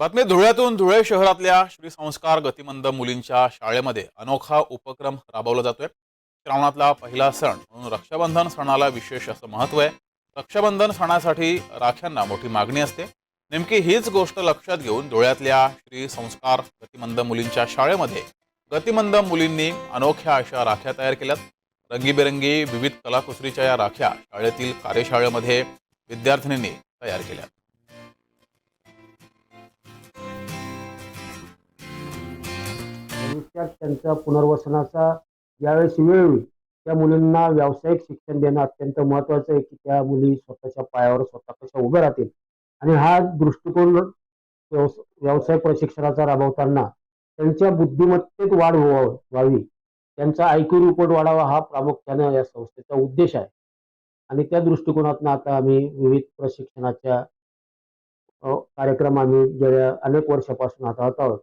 बातमी धुळ्यातून धुळे शहरातल्या श्री संस्कार गतिमंद मुलींच्या शाळेमध्ये अनोखा उपक्रम राबवला जातोय. श्रावणातला पहिला सण म्हणून रक्षाबंधन सणाला विशेष असं महत्त्व आहे. रक्षाबंधन सणासाठी राख्यांना मोठी मागणी असते. नेमकी हीच गोष्ट लक्षात घेऊन धुळ्यातल्या श्री संस्कार गतिमंद मुलींच्या शाळेमध्ये गतिमंद मुलींनी अनोख्या अशा राख्या तयार केल्यात. रंगीबेरंगी विविध कलाकुसरीच्या या राख्या शाळेतील कार्यशाळेमध्ये विद्यार्थिनींनी तयार केल्या भविष्यात त्यांच्या पुनर्वसनाचा ज्यावेळेस वेळ होईल त्या मुलींना व्यावसायिक शिक्षण देणं अत्यंत महत्वाचं आहे की त्या मुली स्वतःच्या पायावर स्वतः कशा उभ्या राहतील. आणि हा दृष्टिकोन व्यवसाय प्रशिक्षणाचा राबवताना त्यांच्या बुद्धिमत्तेत वाढ व्हावी त्यांचा आयक्यू रिपोर्ट वाढावा हा प्रामुख्याने या संस्थेचा उद्देश आहे. आणि त्या दृष्टिकोनातून आता आम्ही विविध प्रशिक्षणाच्या कार्यक्रम आम्ही गेल्या अनेक वर्षापासून हाताळत आहोत.